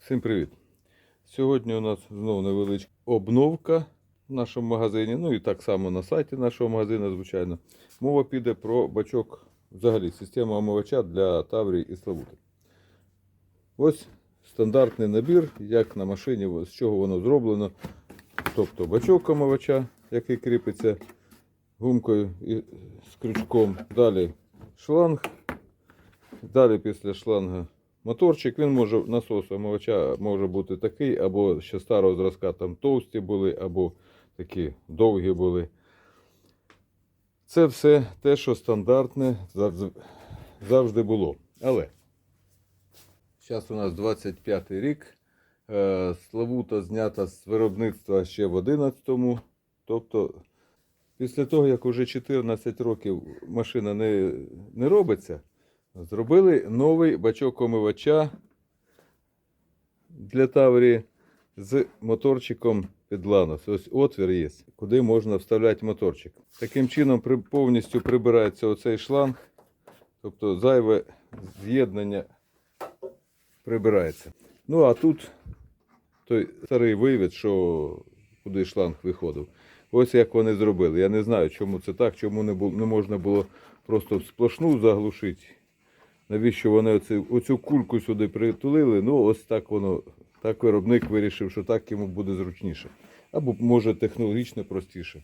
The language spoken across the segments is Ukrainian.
Всім привіт! Сьогодні у нас знову невеличка обновка в нашому магазині, ну і так само на сайті нашого магазину, звичайно. Мова піде про бачок, взагалі, система омивача для Таврії і Славути. Ось стандартний набір, як на машині, з чого воно зроблено. Тобто бачок омивача, який кріпиться гумкою і з крючком. Далі шланг. Далі після шланга моторчик. Він може насос омивача може бути такий, або ще старого зразка там товсті були, або такі довгі були. Це все те, що стандартне завжди було. Але зараз у нас 25 й рік. Е, Славута знята з виробництва ще в 11-му. Тобто, після того, як уже 14 років машина не, не робиться, зробили новий бачок омивача для Таврії з моторчиком під ланос. Ось отвір є, куди можна вставляти моторчик. Таким чином повністю прибирається оцей шланг, тобто зайве з'єднання прибирається. Ну а тут той старий вивід, що куди шланг виходив. Ось як вони зробили. Я не знаю, чому це так, чому не, можна було просто сплошну заглушити. Навіщо вони оцю, оцю кульку сюди притулили? Ну, ось так воно, так виробник вирішив, що так йому буде зручніше. Або може технологічно простіше.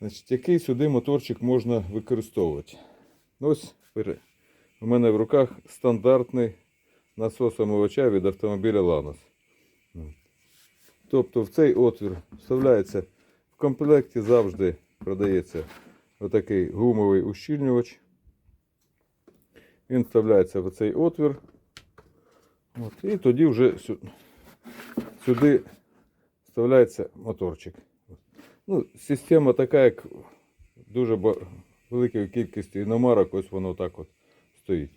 Значить, який сюди моторчик можна використовувати? Ну, Ось у мене в руках стандартний насос омивача від автомобіля Lanos. Тобто в цей отвір вставляється в комплекті завжди продається отакий гумовий ущільнювач. Він вставляється в цей отвір. От, і тоді вже сю- сюди вставляється моторчик. Ну, система така, як дуже великою кількістю іномарок, ось воно так от стоїть.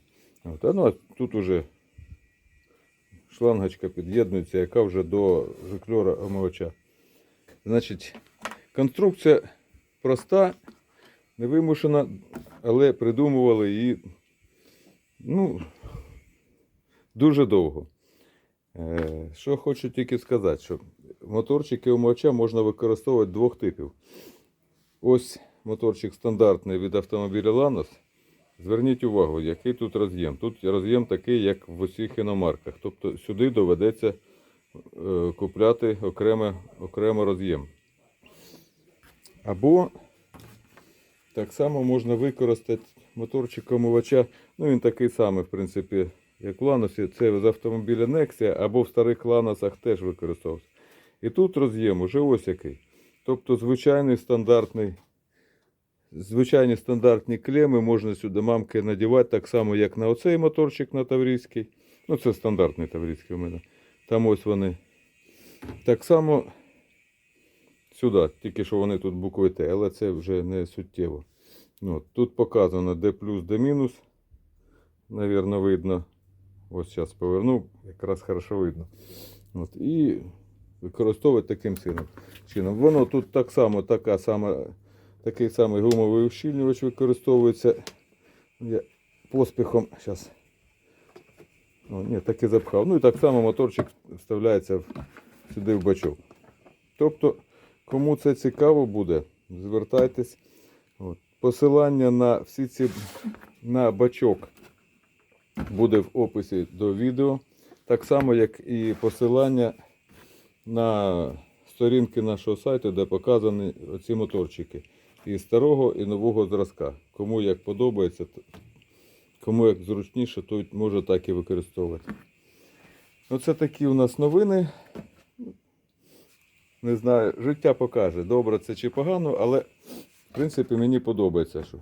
От, а ну, а тут уже шлангочка під'єднується, яка вже до жикльора омивача. Значить, конструкція проста, невимушена, але придумували її ну, дуже довго. Е, Що хочу тільки сказати, що моторчики омивача можна використовувати двох типів. Ось моторчик стандартний від автомобіля Lanos. Зверніть увагу, який тут роз'єм. Тут роз'єм такий, як в усіх іномарках. Тобто сюди доведеться е, купляти окреме, окремо роз'єм. Або так само можна використати моторчик омивача. Ну, він такий самий, в принципі, як в Ланосі. Це з автомобіля Nexia, або в старих Ланосах теж використовувався. І тут роз'єм уже ось який. Тобто звичайний стандартний Звичайні стандартні клеми можна сюди мамки надівати так само, як на оцей моторчик на Таврійський. Ну, це стандартний Таврійський у мене. Там ось вони. Так само сюди, тільки що вони тут букви Т, але це вже не суттєво. Ну, от, тут показано де плюс, де мінус. Навірно, видно. Ось зараз поверну, якраз хорошо видно. От, і використовувати таким чином. Воно тут так само, така сама. Такий самий гумовий ущільнювач використовується. Я поспіхом зараз. О, ні, так і запхав. Ну і так само моторчик вставляється в- сюди в бачок. Тобто, кому це цікаво буде, звертайтесь. Посилання на всі ці на бачок буде в описі до відео. Так само, як і посилання на сторінки нашого сайту, де показані оці моторчики і старого, і нового зразка. Кому як подобається, кому як зручніше, той може так і використовувати. Оце такі у нас новини. Не знаю, життя покаже, добре це чи погано, але в принципі мені подобається, що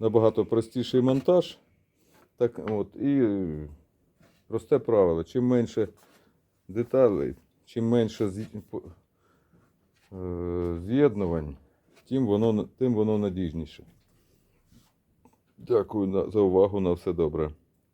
набагато простіший монтаж. Так, от, і просте правило. Чим менше деталей, чим менше е, з'єднувань, тим воно, тим воно надіжніше. Дякую за увагу. На все добре.